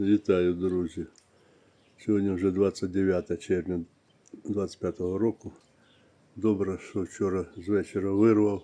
Вітаю, друзі. Сьогодні вже 29 червня 25-го року. Добре, що вчора з вечора вирвав.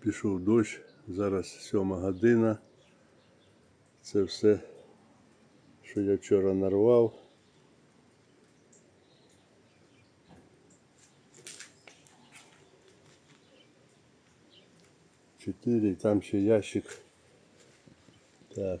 Пішов дощ, зараз 7 година. Це все, що я вчора нарвав. Чотири, там ще ящик. Так.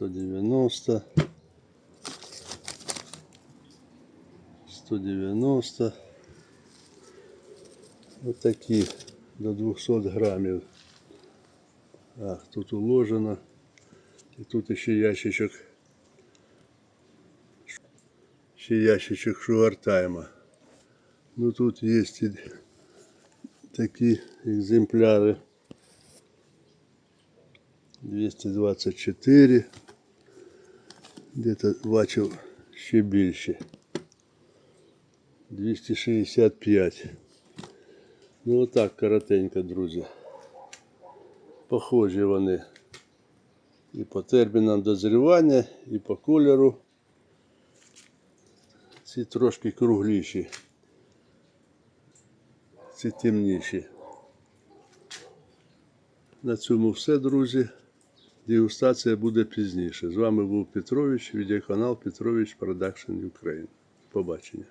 190, 190. вот такие до 200 граммов А, тут уложено. и тут еще ящичок. еще ящичок шугартайма. Ну тут є і такі екземпляри. 224 где то бачив ще більше. 265. Ну отак коротенько, друзі. Похожі вони і по термінам дозрівання, і по кольору. Ці трошки кругліші, ці темніші. На цьому все, друзі. Дегустація буде пізніше. З вами був Петрович, відеоканал Петрович Production Ukraine. Побачення.